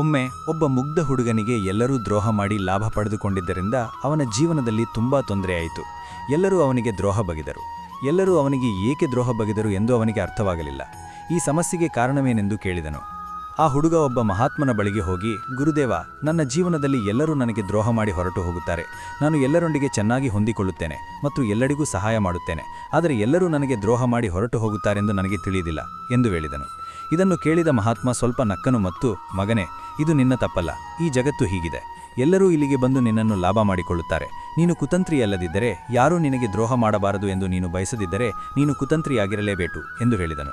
ಒಮ್ಮೆ ಒಬ್ಬ ಮುಗ್ಧ ಹುಡುಗನಿಗೆ ಎಲ್ಲರೂ ದ್ರೋಹ ಮಾಡಿ ಲಾಭ ಪಡೆದುಕೊಂಡಿದ್ದರಿಂದ ಅವನ ಜೀವನದಲ್ಲಿ ತುಂಬಾ ತೊಂದರೆಯಾಯಿತು ಎಲ್ಲರೂ ಅವನಿಗೆ ದ್ರೋಹ ಬಗೆದರು. ಎಲ್ಲರೂ ಅವನಿಗೆ ಏಕೆ ದ್ರೋಹ ಬಗೆದರು ಎಂದು ಅವನಿಗೆ ಅರ್ಥವಾಗಲಿಲ್ಲ. ಈ ಸಮಸ್ಯೆಗೆ ಕಾರಣವೇನೆಂದು ಕೇಳಿದನು. ಆ ಹುಡುಗ ಒಬ್ಬ ಮಹಾತ್ಮನ ಬಳಿಗೆ ಹೋಗಿ, ಗುರುದೇವ, ನನ್ನ ಜೀವನದಲ್ಲಿ ಎಲ್ಲರೂ ನನಗೆ ದ್ರೋಹ ಮಾಡಿ ಹೊರಟು ಹೋಗುತ್ತಾರೆ. ನಾನು ಎಲ್ಲರೊಂದಿಗೆ ಚೆನ್ನಾಗಿ ಹೊಂದಿಕೊಳ್ಳುತ್ತೇನೆ ಮತ್ತು ಎಲ್ಲರಿಗೂ ಸಹಾಯ ಮಾಡುತ್ತೇನೆ. ಆದರೆ ಎಲ್ಲರೂ ನನಗೆ ದ್ರೋಹ ಮಾಡಿ ಹೊರಟು ಹೋಗುತ್ತಾರೆಂದು ನನಗೆ ತಿಳಿದಿಲ್ಲ, ಎಂದು ಹೇಳಿದನು. ಇದನ್ನು ಕೇಳಿದ ಮಹಾತ್ಮ ಸ್ವಲ್ಪ ನಕ್ಕನು ಮತ್ತು, ಮಗನೇ, ಇದು ನಿನ್ನ ತಪ್ಪಲ್ಲ. ಈ ಜಗತ್ತು ಹೀಗಿದೆ. ಎಲ್ಲರೂ ಇಲ್ಲಿಗೆ ಬಂದು ನಿನ್ನನ್ನು ಲಾಭ ಮಾಡಿಕೊಳ್ಳುತ್ತಾರೆ. ನೀನು ಕುತಂತ್ರಿಯಲ್ಲದಿದ್ದರೆ, ಯಾರೂ ನಿನಗೆ ದ್ರೋಹ ಮಾಡಬಾರದು ಎಂದು ನೀನು ಬಯಸದಿದ್ದರೆ, ನೀನು ಕುತಂತ್ರಿಯಾಗಿರಲೇಬೇಕು, ಎಂದು ಹೇಳಿದನು.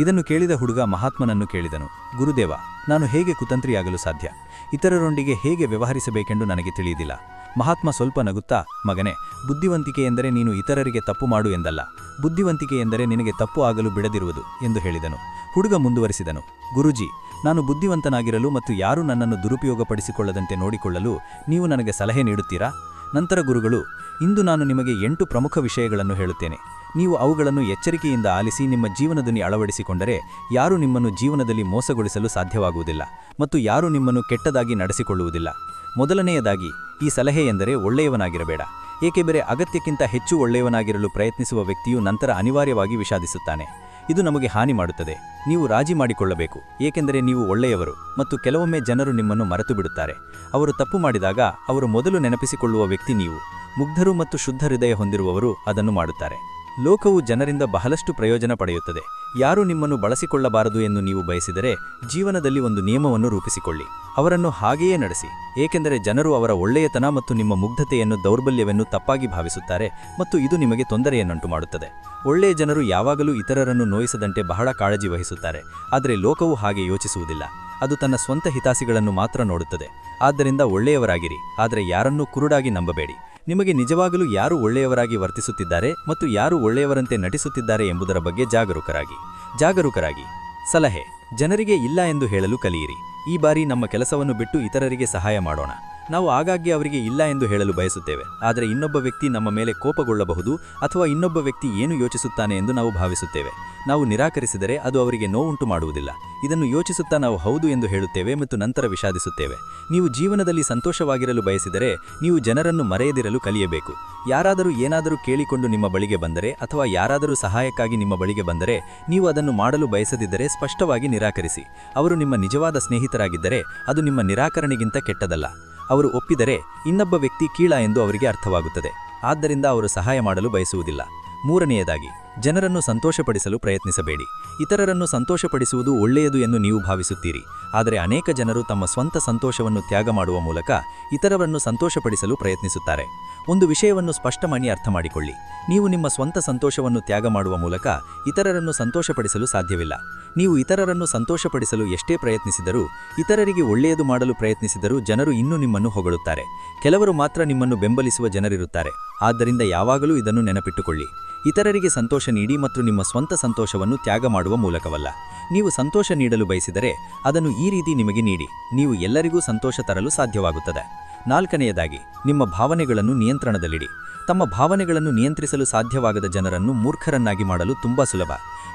ಇದನ್ನು ಕೇಳಿದ ಹುಡುಗ ಮಹಾತ್ಮನನ್ನು ಕೇಳಿದನು, ಗುರುದೇವ, ನಾನು ಹೇಗೆ ಕುತಂತ್ರಿಯಾಗಲು ಸಾಧ್ಯ? ಇತರರೊಂದಿಗೆ ಹೇಗೆ ವ್ಯವಹರಿಸಬೇಕೆಂದು ನನಗೆ ತಿಳಿಯುವುದಿಲ್ಲ ಮಹಾತ್ಮ ಸ್ವಲ್ಪ ನಗುತ್ತಾ, ಮಗನೇ, ಬುದ್ಧಿವಂತಿಕೆ ಎಂದರೆ ನೀನು ಇತರರಿಗೆ ತಪ್ಪು ಮಾಡು ಎಂದಲ್ಲ. ಬುದ್ಧಿವಂತಿಕೆ ಎಂದರೆ ನಿನಗೆ ತಪ್ಪು ಆಗಲು ಬಿಡದಿರುವುದು, ಎಂದು ಹೇಳಿದನು. ಹುಡುಗ ಮುಂದುವರಿಸಿದನು. ಗುರುಜಿ, ನಾನು ಬುದ್ಧಿವಂತನಾಗಿರಲು ಮತ್ತು ಯಾರು ನನ್ನನ್ನು ದುರುಪಯೋಗಪಡಿಸಿಕೊಳ್ಳದಂತೆ ನೋಡಿಕೊಳ್ಳಲು ನೀವು ನನಗೆ ಸಲಹೆ ನೀಡುತ್ತೀರಾ? ನಂತರ ಗುರುಗಳು, ಇಂದು ನಾನು ನಿಮಗೆ ಎಂಟು ಪ್ರಮುಖ ವಿಷಯಗಳನ್ನು ಹೇಳುತ್ತೇನೆ. ನೀವು ಅವುಗಳನ್ನು ಎಚ್ಚರಿಕೆಯಿಂದ ಆಲಿಸಿ ನಿಮ್ಮ ಜೀವನದಲ್ಲಿ ಅಳವಡಿಸಿಕೊಂಡರೆ ಯಾರೂ ನಿಮ್ಮನ್ನು ಜೀವನದಲ್ಲಿ ಮೋಸಗೊಳಿಸಲು ಸಾಧ್ಯವಾಗುವುದಿಲ್ಲ ಮತ್ತು ಯಾರೂ ನಿಮ್ಮನ್ನು ಕೆಟ್ಟದಾಗಿ ನಡೆಸಿಕೊಳ್ಳುವುದಿಲ್ಲ. ಮೊದಲನೆಯದಾಗಿ, ಈ ಸಲಹೆ ಎಂದರೆ ಒಳ್ಳೆಯವನಾಗಿರಬೇಡ. ಏಕೆಂದರೆ ಅಗತ್ಯಕ್ಕಿಂತ ಹೆಚ್ಚು ಒಳ್ಳೆಯವನಾಗಿರಲು ಪ್ರಯತ್ನಿಸುವ ವ್ಯಕ್ತಿಯು ನಂತರ ಅನಿವಾರ್ಯವಾಗಿ ವಿಷಾದಿಸುತ್ತಾನೆ. ಇದು ನಮಗೆ ಹಾನಿ ಮಾಡುತ್ತದೆ. ನೀವು ರಾಜಿ ಮಾಡಿಕೊಳ್ಳಬೇಕು. ಏಕೆಂದರೆ ನೀವು ಒಳ್ಳೆಯವರು ಮತ್ತು ಕೆಲವೊಮ್ಮೆ ಜನರು ನಿಮ್ಮನ್ನು ಮರೆತು ಬಿಡುತ್ತಾರೆ ಅವರು ತಪ್ಪು ಮಾಡಿದಾಗ ಅವರು ಮೊದಲು ನೆನಪಿಸಿಕೊಳ್ಳುವ ವ್ಯಕ್ತಿ ನೀವು. ಮುಗ್ಧರು ಮತ್ತು ಶುದ್ಧ ಹೃದಯ ಹೊಂದಿರುವವರು ಅದನ್ನು ಮಾಡುತ್ತಾರೆ. ಲೋಕವು ಜನರಿಂದ ಬಹಳಷ್ಟು ಪ್ರಯೋಜನ ಪಡೆಯುತ್ತದೆ. ಯಾರು ನಿಮ್ಮನ್ನು ಬಳಸಿಕೊಳ್ಳಬಾರದು ಎಂದು ನೀವು ಬಯಸಿದರೆ ಜೀವನದಲ್ಲಿ ಒಂದು ನಿಯಮವನ್ನು ರೂಪಿಸಿಕೊಳ್ಳಿ. ಅವರನ್ನು ಹಾಗೆಯೇ ನಡೆಸಿ. ಏಕೆಂದರೆ ಜನರು ಅವರ ಒಳ್ಳೆಯತನ ಮತ್ತು ನಿಮ್ಮ ಮುಗ್ಧತೆಯನ್ನು ದೌರ್ಬಲ್ಯವೆಂದು ತಪ್ಪಾಗಿ ಭಾವಿಸುತ್ತಾರೆ ಮತ್ತು ಇದು ನಿಮಗೆ ತೊಂದರೆಯನ್ನುಂಟು ಮಾಡುತ್ತದೆ ಒಳ್ಳೆಯ ಜನರು ಯಾವಾಗಲೂ ಇತರರನ್ನು ನೋಯಿಸದಂತೆ ಬಹಳ ಕಾಳಜಿ ವಹಿಸುತ್ತಾರೆ. ಆದರೆ ಲೋಕವು ಹಾಗೆ ಯೋಚಿಸುವುದಿಲ್ಲ. ಅದು ತನ್ನ ಸ್ವಂತ ಹಿತಾಸಿಗಳನ್ನು ಮಾತ್ರ ನೋಡುತ್ತದೆ. ಆದ್ದರಿಂದ ಒಳ್ಳೆಯವರಾಗಿರಿ. ಆದರೆ ಯಾರನ್ನೂ ಕುರುಡಾಗಿ ನಂಬಬೇಡಿ. ನಿಮಗೆ ನಿಜವಾಗಲೂ ಯಾರು ಒಳ್ಳೆಯವರಾಗಿ ವರ್ತಿಸುತ್ತಿದ್ದಾರೆ ಮತ್ತು ಯಾರು ಒಳ್ಳೆಯವರಂತೆ ನಟಿಸುತ್ತಿದ್ದಾರೆ ಎಂಬುದರ ಬಗ್ಗೆ ಜಾಗರೂಕರಾಗಿ. ಜಾಗರೂಕರಾಗಿ. ಸಲಹೆ. ಜನರಿಗೆ ಇಲ್ಲ ಎಂದು ಹೇಳಲು ಕಲಿಯಿರಿ. ಈ ಬಾರಿ ನಮ್ಮ ಕೆಲಸವನ್ನು ಬಿಟ್ಟು ಇತರರಿಗೆ ಸಹಾಯ ಮಾಡೋಣ. ನಾವು ಆಗಾಗ್ಗೆ ಅವರಿಗೆ ಇಲ್ಲ ಎಂದು ಹೇಳಲು ಬಯಸುತ್ತೇವೆ. ಆದರೆ ಇನ್ನೊಬ್ಬ ವ್ಯಕ್ತಿ ನಮ್ಮ ಮೇಲೆ ಕೋಪಗೊಳ್ಳಬಹುದು ಅಥವಾ ಇನ್ನೊಬ್ಬ ವ್ಯಕ್ತಿ ಏನು ಯೋಚಿಸುತ್ತಾನೆ ಎಂದು ನಾವು ಭಾವಿಸುತ್ತೇವೆ. ನಾವು ನಿರಾಕರಿಸಿದರೆ ಅದು ಅವರಿಗೆ ನೋವುಂಟು ಮಾಡುವುದಿಲ್ಲ. ಇದನ್ನು ಯೋಚಿಸುತ್ತಾ ನಾವು ಹೌದು ಎಂದು ಹೇಳುತ್ತೇವೆ ಮತ್ತು ನಂತರ ವಿಷಾದಿಸುತ್ತೇವೆ. ನೀವು ಜೀವನದಲ್ಲಿ ಸಂತೋಷವಾಗಿರಲು ಬಯಸಿದರೆ ನೀವು ಜನರನ್ನು ಮರೆಯದಿರಲು ಕಲಿಯಬೇಕು. ಯಾರಾದರೂ ಏನಾದರೂ ಕೇಳಿಕೊಂಡು ನಿಮ್ಮ ಬಳಿಗೆ ಬಂದರೆ ಅಥವಾ ಯಾರಾದರೂ ಸಹಾಯಕ್ಕಾಗಿ ನಿಮ್ಮ ಬಳಿಗೆ ಬಂದರೆ ನೀವು ಅದನ್ನು ಮಾಡಲು ಬಯಸದಿದ್ದರೆ ಸ್ಪಷ್ಟವಾಗಿ ನಿರಾಕರಿಸಿ. ಅವರು ನಿಮ್ಮ ನಿಜವಾದ ಸ್ನೇಹಿತರಾಗಿದ್ದರೆ ಅದು ನಿಮ್ಮ ನಿರಾಕರಣೆಗಿಂತ ಕೆಟ್ಟದಲ್ಲ. ಅವರು ಒಪ್ಪಿದರೆ ಇನ್ನೊಬ್ಬ ವ್ಯಕ್ತಿ ಕೀಳ ಎಂದು ಅವರಿಗೆ ಅರ್ಥವಾಗುತ್ತದೆ. ಆದ್ದರಿಂದ ಅವರು ಸಹಾಯ ಮಾಡಲು ಬಯಸುವುದಿಲ್ಲ. ಮೂರನೆಯದಾಗಿ ಜನರನ್ನು ಸಂತೋಷಪಡಿಸಲು ಪ್ರಯತ್ನಿಸಬೇಡಿ. ಇತರರನ್ನು ಸಂತೋಷಪಡಿಸುವುದು ಒಳ್ಳೆಯದು ಎಂದು ನೀವು ಭಾವಿಸುತ್ತೀರಿ. ಆದರೆ ಅನೇಕ ಜನರು ತಮ್ಮ ಸ್ವಂತ ಸಂತೋಷವನ್ನು ತ್ಯಾಗ ಮಾಡುವ ಮೂಲಕ ಇತರರನ್ನು ಸಂತೋಷಪಡಿಸಲು ಪ್ರಯತ್ನಿಸುತ್ತಾರೆ. ಒಂದು ವಿಷಯವನ್ನು ಸ್ಪಷ್ಟಮಾಡಿ ಅರ್ಥ ಮಾಡಿಕೊಳ್ಳಿ. ನೀವು ನಿಮ್ಮ ಸ್ವಂತ ಸಂತೋಷವನ್ನು ತ್ಯಾಗ ಮಾಡುವ ಮೂಲಕ ಇತರರನ್ನು ಸಂತೋಷಪಡಿಸಲು ಸಾಧ್ಯವಿಲ್ಲ. ನೀವು ಇತರರನ್ನು ಸಂತೋಷಪಡಿಸಲು ಎಷ್ಟೇ ಪ್ರಯತ್ನಿಸಿದರೂ, ಇತರರಿಗೆ ಒಳ್ಳೆಯದು ಮಾಡಲು ಪ್ರಯತ್ನಿಸಿದರೂ ಜನರು ಇನ್ನೂ ನಿಮ್ಮನ್ನು ಹೊಗಳುತ್ತಾರೆ. ಕೆಲವರು ಮಾತ್ರ ನಿಮ್ಮನ್ನು ಬೆಂಬಲಿಸುವ ಜನರಿರುತ್ತಾರೆ. ಆದ್ದರಿಂದ ಯಾವಾಗಲೂ ಇದನ್ನು ನೆನಪಿಟ್ಟುಕೊಳ್ಳಿ. ಇತರರಿಗೆ ಸಂತೋಷ ನೀಡಿ ಮತ್ತು ನಿಮ್ಮ ಸ್ವಂತ ಸಂತೋಷವನ್ನು ತ್ಯಾಗ ಮಾಡುವ ಮೂಲಕವಲ್ಲ. ನೀವು ಸಂತೋಷ ನೀಡಲು ಬಯಸಿದರೆ ಅದನ್ನು ಈ ರೀತಿ ನಿಮಗೆ ನೀಡಿ. ನೀವು ಎಲ್ಲರಿಗೂ ಸಂತೋಷ ತರಲು ಸಾಧ್ಯವಾಗುತ್ತದೆ. ನಾಲ್ಕನೆಯದಾಗಿ, ನಿಮ್ಮ ಭಾವನೆಗಳನ್ನು ನಿಯಂತ್ರಣದಲ್ಲಿಡಿ. ತಮ್ಮ ಭಾವನೆಗಳನ್ನು ನಿಯಂತ್ರಿಸಲು ಸಾಧ್ಯವಾಗದ ಜನರನ್ನು ಮೂರ್ಖರನ್ನಾಗಿ ಮಾಡಲು ತುಂಬಾ ಸುಲಭ.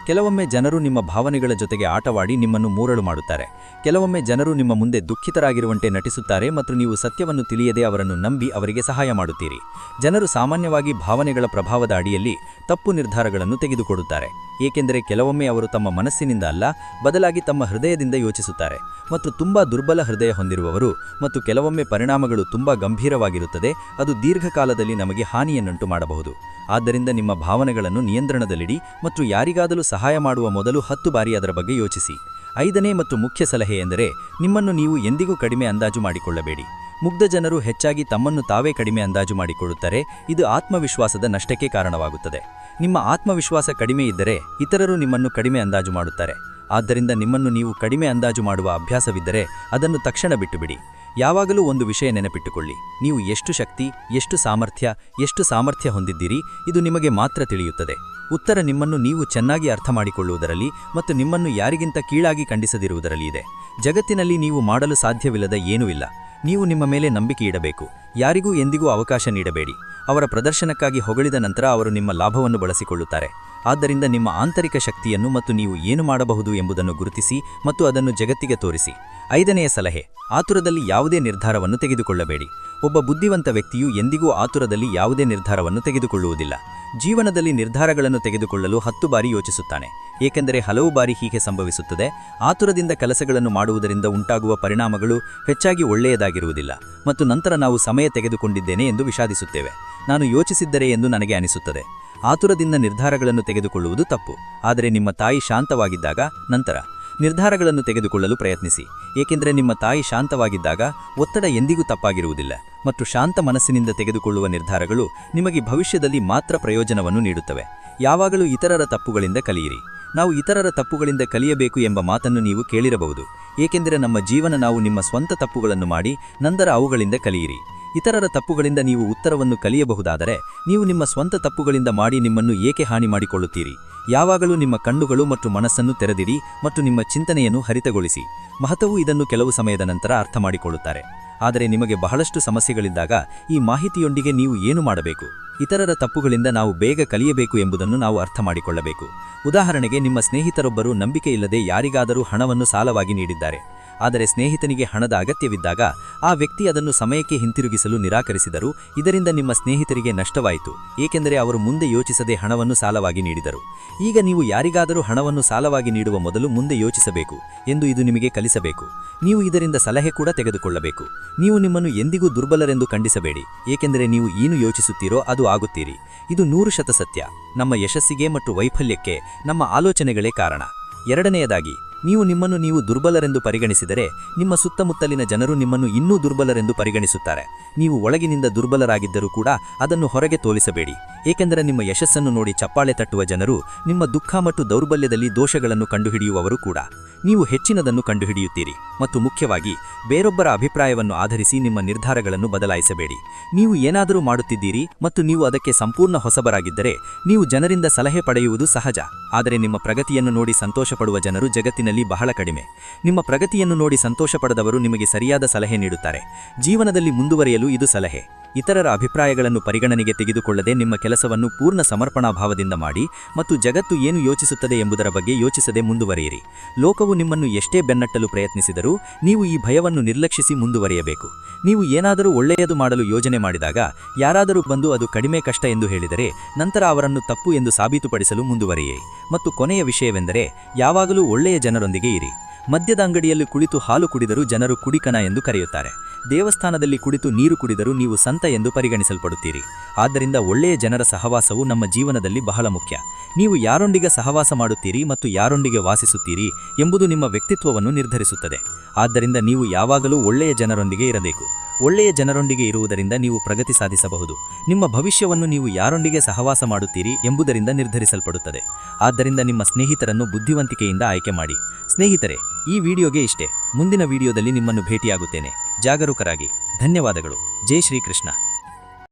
ಕೆಲವೊಮ್ಮೆ ಜನರು ನಿಮ್ಮ ಭಾವನೆಗಳ ಜೊತೆಗೆ ಆಟವಾಡಿ ನಿಮ್ಮನ್ನು ಮೂರಳು ಮಾಡುತ್ತಾರೆ. ಕೆಲವೊಮ್ಮೆ ಜನರು ನಿಮ್ಮ ಮುಂದೆ ದುಃಖಿತರಾಗಿರುವಂತೆ ನಟಿಸುತ್ತಾರೆ ಮತ್ತು ನೀವು ಸತ್ಯವನ್ನು ತಿಳಿಯದೆ ಅವರನ್ನು ನಂಬಿ ಅವರಿಗೆ ಸಹಾಯ ಮಾಡುತ್ತೀರಿ. ಜನರು ಸಾಮಾನ್ಯವಾಗಿ ಭಾವನೆಗಳ ಪ್ರಭಾವದ ಅಡಿಯಲ್ಲಿ ತಪ್ಪು ನಿರ್ಧಾರಗಳನ್ನು ತೆಗೆದುಕೊಡುತ್ತಾರೆ. ಏಕೆಂದರೆ ಕೆಲವೊಮ್ಮೆ ಅವರು ತಮ್ಮ ಮನಸ್ಸಿನಿಂದ ಅಲ್ಲ, ಬದಲಾಗಿ ತಮ್ಮ ಹೃದಯದಿಂದ ಯೋಚಿಸುತ್ತಾರೆ. ಮತ್ತು ತುಂಬಾ ದುರ್ಬಲ ಹೃದಯ ಹೊಂದಿರುವವರು ಮತ್ತು ಕೆಲವೊಮ್ಮೆ ಪರಿಣಾಮಗಳು ತುಂಬಾ ಗಂಭೀರವಾಗಿರುತ್ತದೆ, ಅದು ದೀರ್ಘಕಾಲದಲ್ಲಿ ನಮಗೆ ಹಾನಿಯನ್ನುಂಟು ಮಾಡಬಹುದು. ಆದ್ದರಿಂದ ನಿಮ್ಮ ಭಾವನೆಗಳನ್ನು ನಿಯಂತ್ರಣದಲ್ಲಿಡಿ ಮತ್ತು ಯಾರಿಗಾದರೂ ಸಹಾಯ ಮಾಡುವ ಮೊದಲು ಹತ್ತು ಬಾರಿ ಅದರ ಬಗ್ಗೆ ಯೋಚಿಸಿ. ಐದನೇ ಮತ್ತು ಮುಖ್ಯ ಸಲಹೆ ಎಂದರೆ, ನಿಮ್ಮನ್ನು ನೀವು ಎಂದಿಗೂ ಕಡಿಮೆ ಅಂದಾಜು ಮಾಡಿಕೊಳ್ಳಬೇಡಿ. ಮುಗ್ಧ ಜನರು ಹೆಚ್ಚಾಗಿ ತಮ್ಮನ್ನು ತಾವೇ ಕಡಿಮೆ ಅಂದಾಜು ಮಾಡಿಕೊಳ್ಳುತ್ತಾರೆ, ಇದು ಆತ್ಮವಿಶ್ವಾಸದ ನಷ್ಟಕ್ಕೆ ಕಾರಣವಾಗುತ್ತದೆ. ನಿಮ್ಮ ಆತ್ಮವಿಶ್ವಾಸ ಕಡಿಮೆ ಇದ್ದರೆ, ಇತರರು ನಿಮ್ಮನ್ನು ಕಡಿಮೆ ಅಂದಾಜು ಮಾಡುತ್ತಾರೆ. ಆದ್ದರಿಂದ ನಿಮ್ಮನ್ನು ನೀವು ಕಡಿಮೆ ಅಂದಾಜು ಮಾಡುವ ಅಭ್ಯಾಸವಿದ್ದರೆ, ಅದನ್ನು ತಕ್ಷಣ ಬಿಟ್ಟುಬಿಡಿ. ಯಾವಾಗಲೂ ಒಂದು ವಿಷಯ ನೆನಪಿಟ್ಟುಕೊಳ್ಳಿ. ನೀವು ಎಷ್ಟು ಶಕ್ತಿ, ಎಷ್ಟು ಸಾಮರ್ಥ್ಯ ಎಷ್ಟು ಸಾಮರ್ಥ್ಯ ಹೊಂದಿದ್ದೀರಿ, ಇದು ನಿಮಗೆ ಮಾತ್ರ ತಿಳಿಯುತ್ತದೆ. ಉತ್ತರ ನಿಮ್ಮನ್ನು ನೀವು ಚೆನ್ನಾಗಿ ಅರ್ಥ ಮಾಡಿಕೊಳ್ಳುವುದರಲ್ಲಿ ಮತ್ತು ನಿಮ್ಮನ್ನು ಯಾರಿಗಿಂತ ಕೀಳಾಗಿ ಖಂಡಿಸದಿರುವುದರಲ್ಲಿ ಇದೆ. ಜಗತ್ತಿನಲ್ಲಿ ನೀವು ಮಾಡಲು ಸಾಧ್ಯವಿಲ್ಲದ ಏನೂ ಇಲ್ಲ. ನೀವು ನಿಮ್ಮ ಮೇಲೆ ನಂಬಿಕೆ ಇಡಬೇಕು. ಯಾರಿಗೂ ಎಂದಿಗೂ ಅವಕಾಶ ನೀಡಬೇಡಿ. ಅವರ ಪ್ರದರ್ಶನಕ್ಕಾಗಿ ಹೊಗಳಿದ ನಂತರ ಅವರು ನಿಮ್ಮ ಲಾಭವನ್ನು ಬಳಸಿಕೊಳ್ಳುತ್ತಾರೆ. ಆದ್ದರಿಂದ ನಿಮ್ಮ ಆಂತರಿಕ ಶಕ್ತಿಯನ್ನು ಮತ್ತು ನೀವು ಏನು ಮಾಡಬಹುದು ಎಂಬುದನ್ನು ಗುರುತಿಸಿ ಮತ್ತು ಅದನ್ನು ಜಗತ್ತಿಗೆ ತೋರಿಸಿ. ಐದನೆಯ ಸಲಹೆ, ಆತುರದಲ್ಲಿ ಯಾವುದೇ ನಿರ್ಧಾರವನ್ನು ತೆಗೆದುಕೊಳ್ಳಬೇಡಿ. ಒಬ್ಬ ಬುದ್ಧಿವಂತ ವ್ಯಕ್ತಿಯು ಎಂದಿಗೂ ಆತುರದಲ್ಲಿ ಯಾವುದೇ ನಿರ್ಧಾರವನ್ನು ತೆಗೆದುಕೊಳ್ಳುವುದಿಲ್ಲ. ಜೀವನದಲ್ಲಿ ನಿರ್ಧಾರಗಳನ್ನು ತೆಗೆದುಕೊಳ್ಳಲು ಹತ್ತು ಬಾರಿ ಯೋಚಿಸುತ್ತಾನೆ. ಏಕೆಂದರೆ ಹಲವು ಬಾರಿ ಹೀಗೆ ಸಂಭವಿಸುತ್ತದೆ, ಆತುರದಿಂದ ಕೆಲಸಗಳನ್ನು ಮಾಡುವುದರಿಂದ ಉಂಟಾಗುವ ಪರಿಣಾಮಗಳು ಹೆಚ್ಚಾಗಿ ಒಳ್ಳೆಯದಾಗಿರುವುದಿಲ್ಲ. ಮತ್ತು ನಂತರ ನಾವು ಸಮಯ ತೆಗೆದುಕೊಂಡಿದ್ದೇನೆ ಎಂದು ವಿಷಾದಿಸುತ್ತೇವೆ. ನಾನು ಯೋಚಿಸಿದ್ದರೆ ಎಂದು ನನಗೆ ಅನಿಸುತ್ತದೆ. ಆತುರದಿಂದ ನಿರ್ಧಾರಗಳನ್ನು ತೆಗೆದುಕೊಳ್ಳುವುದು ತಪ್ಪು. ಆದರೆ ನಿಮ್ಮ ತಾಯಿ ಶಾಂತವಾಗಿದ್ದಾಗ ನಂತರ ನಿರ್ಧಾರಗಳನ್ನು ತೆಗೆದುಕೊಳ್ಳಲು ಪ್ರಯತ್ನಿಸಿ. ಏಕೆಂದರೆ ನಿಮ್ಮ ತಾಯಿ ಶಾಂತವಾಗಿದ್ದಾಗ ಒತ್ತಡ ಎಂದಿಗೂ ತಪ್ಪಾಗಿರುವುದಿಲ್ಲ ಮತ್ತು ಶಾಂತ ಮನಸ್ಸಿನಿಂದ ತೆಗೆದುಕೊಳ್ಳುವ ನಿರ್ಧಾರಗಳು ನಿಮಗೆ ಭವಿಷ್ಯದಲ್ಲಿ ಮಾತ್ರ ಪ್ರಯೋಜನವನ್ನು ನೀಡುತ್ತವೆ. ಯಾವಾಗಲೂ ಇತರರ ತಪ್ಪುಗಳಿಂದ ಕಲಿಯಿರಿ. ನಾವು ಇತರರ ತಪ್ಪುಗಳಿಂದ ಕಲಿಯಬೇಕು ಎಂಬ ಮಾತನ್ನು ನೀವು ಕೇಳಿರಬಹುದು. ಏಕೆಂದರೆ ನಮ್ಮ ಜೀವನ ನಾವು ನಿಮ್ಮ ಸ್ವಂತ ತಪ್ಪುಗಳನ್ನು ಮಾಡಿ ನಂತರ ಅವುಗಳಿಂದ ಕಲಿಯಿರಿ. ಇತರರ ತಪ್ಪುಗಳಿಂದ ನೀವು ಉತ್ತರವನ್ನು ಕಲಿಯಬಹುದಾದರೆ ನೀವು ನಿಮ್ಮ ಸ್ವಂತ ತಪ್ಪುಗಳಿಂದ ಮಾಡಿ ನಿಮ್ಮನ್ನು ಏಕೆ ಹಾನಿ ಮಾಡಿಕೊಳ್ಳುತ್ತೀರಿ? ಯಾವಾಗಲೂ ನಿಮ್ಮ ಕಣ್ಣುಗಳು ಮತ್ತು ಮನಸ್ಸನ್ನು ತೆರೆದಿರಿ ಮತ್ತು ನಿಮ್ಮ ಚಿಂತನೆಯನ್ನು ಹರಿತಗೊಳಿಸಿ. ಮಹತವು ಇದನ್ನು ಕೆಲವು ಸಮಯದ ನಂತರ ಅರ್ಥ ಮಾಡಿಕೊಳ್ಳುತ್ತಾರೆ ಆದರೆ ನಿಮಗೆ ಬಹಳಷ್ಟು ಸಮಸ್ಯೆಗಳಿದ್ದಾಗ ಈ ಮಾಹಿತಿಯೊಂದಿಗೆ ನೀವು ಏನು ಮಾಡಬೇಕು? ಇತರರ ತಪ್ಪುಗಳಿಂದ ನಾವು ಬೇಗ ಕಲಿಯಬೇಕು ಎಂಬುದನ್ನು ನಾವು ಅರ್ಥ ಮಾಡಿಕೊಳ್ಳಬೇಕು ಉದಾಹರಣೆಗೆ ನಿಮ್ಮ ಸ್ನೇಹಿತರೊಬ್ಬರು ನಂಬಿಕೆಯಿಲ್ಲದೆ ಯಾರಿಗಾದರೂ ಹಣವನ್ನು ಸಾಲವಾಗಿ ನೀಡಿದ್ದಾರೆ. ಆದರೆ ಸ್ನೇಹಿತನಿಗೆ ಹಣದ ಅಗತ್ಯವಿದ್ದಾಗ ಆ ವ್ಯಕ್ತಿ ಅದನ್ನು ಸಮಯಕ್ಕೆ ಹಿಂತಿರುಗಿಸಲು ನಿರಾಕರಿಸಿದರು. ಇದರಿಂದ ನಿಮ್ಮ ಸ್ನೇಹಿತರಿಗೆ ನಷ್ಟವಾಯಿತು. ಏಕೆಂದರೆ ಅವರು ಮುಂದೆ ಯೋಚಿಸದೆ ಹಣವನ್ನು ಸಾಲವಾಗಿ ನೀಡಿದರು. ಈಗ ನೀವು ಯಾರಿಗಾದರೂ ಹಣವನ್ನು ಸಾಲವಾಗಿ ನೀಡುವ ಮೊದಲು ಮುಂದೆ ಯೋಚಿಸಬೇಕು ಎಂದು ಇದು ನಿಮಗೆ ಕಲಿಸಬೇಕು. ನೀವು ಇದರಿಂದ ಸಲಹೆ ಕೂಡ ತೆಗೆದುಕೊಳ್ಳಬೇಕು. ನೀವು ನಿಮ್ಮನ್ನು ಎಂದಿಗೂ ದುರ್ಬಲರೆಂದು ಖಂಡಿಸಬೇಡಿ. ಏಕೆಂದರೆ ನೀವು ಏನು ಯೋಚಿಸುತ್ತೀರೋ ಅದು ಆಗುತ್ತೀರಿ. ಇದು ನೂರು ಶತ ಸತ್ಯ. ನಮ್ಮ ಯಶಸ್ಸಿಗೆ ಮತ್ತು ವೈಫಲ್ಯಕ್ಕೆ ನಮ್ಮ ಆಲೋಚನೆಗಳೇ ಕಾರಣ. ಎರಡನೆಯದಾಗಿ ನೀವು ನಿಮ್ಮನ್ನು ನೀವು ದುರ್ಬಲರೆಂದು ಪರಿಗಣಿಸಿದರೆ, ನಿಮ್ಮ ಸುತ್ತಮುತ್ತಲಿನ ಜನರು ನಿಮ್ಮನ್ನು ಇನ್ನೂ ದುರ್ಬಲರೆಂದು ಪರಿಗಣಿಸುತ್ತಾರೆ. ನೀವು ಒಳಗಿನಿಂದ ದುರ್ಬಲರಾಗಿದ್ದರೂ ಕೂಡ ಅದನ್ನು ಹೊರಗೆ ತೋಲಿಸಬೇಡಿ. ಏಕೆಂದರೆ ನಿಮ್ಮ ಯಶಸ್ಸನ್ನು ನೋಡಿ ಚಪ್ಪಾಳೆ ತಟ್ಟುವ ಜನರು, ನಿಮ್ಮ ದುಃಖ ಮತ್ತು ದೌರ್ಬಲ್ಯದಲ್ಲಿ ದೋಷಗಳನ್ನು ಕಂಡುಹಿಡಿಯುವವರು ಕೂಡ. ನೀವು ಹೆಚ್ಚಿನದನ್ನು ಕಂಡುಹಿಡಿಯುತ್ತೀರಿ ಮತ್ತು ಮುಖ್ಯವಾಗಿ, ಬೇರೊಬ್ಬರ ಅಭಿಪ್ರಾಯವನ್ನು ಆಧರಿಸಿ ನಿಮ್ಮ ನಿರ್ಧಾರಗಳನ್ನು ಬದಲಾಯಿಸಬೇಡಿ. ನೀವು ಏನಾದರೂ ಮಾಡುತ್ತಿದ್ದೀರಿ ಮತ್ತು ನೀವು ಅದಕ್ಕೆ ಸಂಪೂರ್ಣ ಹೊಸಬರಾಗಿದ್ದರೆ, ನೀವು ಜನರಿಂದ ಸಲಹೆ ಪಡೆಯುವುದು ಸಹಜ. ಆದರೆ ನಿಮ್ಮ ಪ್ರಗತಿಯನ್ನು ನೋಡಿ ಸಂತೋಷಪಡುವ ಜನರು ಜಗತ್ತಿನಲ್ಲಿ ಬಹಳ ಕಡಿಮೆ. ನಿಮ್ಮ ಪ್ರಗತಿಯನ್ನು ನೋಡಿ ಸಂತೋಷಪಡದವರು ನಿಮಗೆ ಸರಿಯಾದ ಸಲಹೆ ನೀಡುತ್ತಾರೆ. ಜೀವನದಲ್ಲಿ ಮುಂದುವರಿಯಲು ಇದು ಸಲಹೆ. ಇತರರ ಅಭಿಪ್ರಾಯಗಳನ್ನು ಪರಿಗಣನೆಗೆ ತೆಗೆದುಕೊಳ್ಳದೆ ನಿಮ್ಮ ಕೆಲಸವನ್ನು ಪೂರ್ಣ ಸಮರ್ಪಣಾ ಭಾವದಿಂದ ಮಾಡಿ ಮತ್ತು ಜಗತ್ತು ಏನು ಯೋಚಿಸುತ್ತದೆ ಎಂಬುದರ ಬಗ್ಗೆ ಯೋಚಿಸದೆ ಮುಂದುವರಿಯಿರಿ. ಲೋಕವು ನಿಮ್ಮನ್ನು ಎಷ್ಟೇ ಬೆನ್ನಟ್ಟಲು ಪ್ರಯತ್ನಿಸಿದರೂ ನೀವು ಈ ಭಯವನ್ನು ನಿರ್ಲಕ್ಷಿಸಿ ಮುಂದುವರಿಯಬೇಕು. ನೀವು ಏನಾದರೂ ಒಳ್ಳೆಯದು ಮಾಡಲು ಯೋಜನೆ ಮಾಡಿದಾಗ ಯಾರಾದರೂ ಬಂದು ಅದು ಕಡಿಮೆ ಕಷ್ಟ ಎಂದು ಹೇಳಿದರೆ ನಂತರ ಅವರನ್ನು ತಪ್ಪು ಎಂದು ಸಾಬೀತುಪಡಿಸಲು ಮುಂದುವರಿಯಿರಿ. ಮತ್ತು ಕೊನೆಯ ವಿಷಯವೆಂದರೆ ಯಾವಾಗಲೂ ಒಳ್ಳೆಯ ಜನರೊಂದಿಗೆ ಇರಿ. ಮದ್ಯದ ಅಂಗಡಿಯಲ್ಲಿ ಕುಳಿತು ಹಾಲು ಕುಡಿದರೂ ಜನರು ಕುಡಿಕನ ಎಂದು ಕರೆಯುತ್ತಾರೆ. ದೇವಸ್ಥಾನದಲ್ಲಿ ಕುಳಿತು ನೀರು ಕುಡಿದರೂ ನೀವು ಸಂತ ಎಂದು ಪರಿಗಣಿಸಲ್ಪಡುತ್ತೀರಿ. ಆದ್ದರಿಂದ ಒಳ್ಳೆಯ ಜನರ ಸಹವಾಸವು ನಮ್ಮ ಜೀವನದಲ್ಲಿ ಬಹಳ ಮುಖ್ಯ. ನೀವು ಯಾರೊಂದಿಗೆ ಸಹವಾಸ ಮಾಡುತ್ತೀರಿ ಮತ್ತು ಯಾರೊಂದಿಗೆ ವಾಸಿಸುತ್ತೀರಿ ಎಂಬುದು ನಿಮ್ಮ ವ್ಯಕ್ತಿತ್ವವನ್ನು ನಿರ್ಧರಿಸುತ್ತದೆ. ಆದ್ದರಿಂದ ನೀವು ಯಾವಾಗಲೂ ಒಳ್ಳೆಯ ಜನರೊಂದಿಗೆ ಇರಬೇಕು. ಒಳ್ಳೆಯ ಜನರೊಂದಿಗೆ ಇರುವುದರಿಂದ ನೀವು ಪ್ರಗತಿ ಸಾಧಿಸಬಹುದು. ನಿಮ್ಮ ಭವಿಷ್ಯವನ್ನು ನೀವು ಯಾರೊಂದಿಗೆ ಸಹವಾಸ ಮಾಡುತ್ತೀರಿ ಎಂಬುದರಿಂದ ನಿರ್ಧರಿಸಲ್ಪಡುತ್ತದೆ. ಆದ್ದರಿಂದ ನಿಮ್ಮ ಸ್ನೇಹಿತರನ್ನು ಬುದ್ಧಿವಂತಿಕೆಯಿಂದ ಆಯ್ಕೆ ಮಾಡಿ. ಸ್ನೇಹಿತರೆ, ಈ ವಿಡಿಯೋಗೆ ಇಷ್ಟೇ. ಮುಂದಿನ ವಿಡಿಯೋದಲ್ಲಿ ನಿಮ್ಮನ್ನು ಭೇಟಿಯಾಗುತ್ತೇನೆ. ಜಾಗರೂಕರಾಗಿ. ಧನ್ಯವಾದಗಳು. ಜೈ ಶ್ರೀಕೃಷ್ಣ.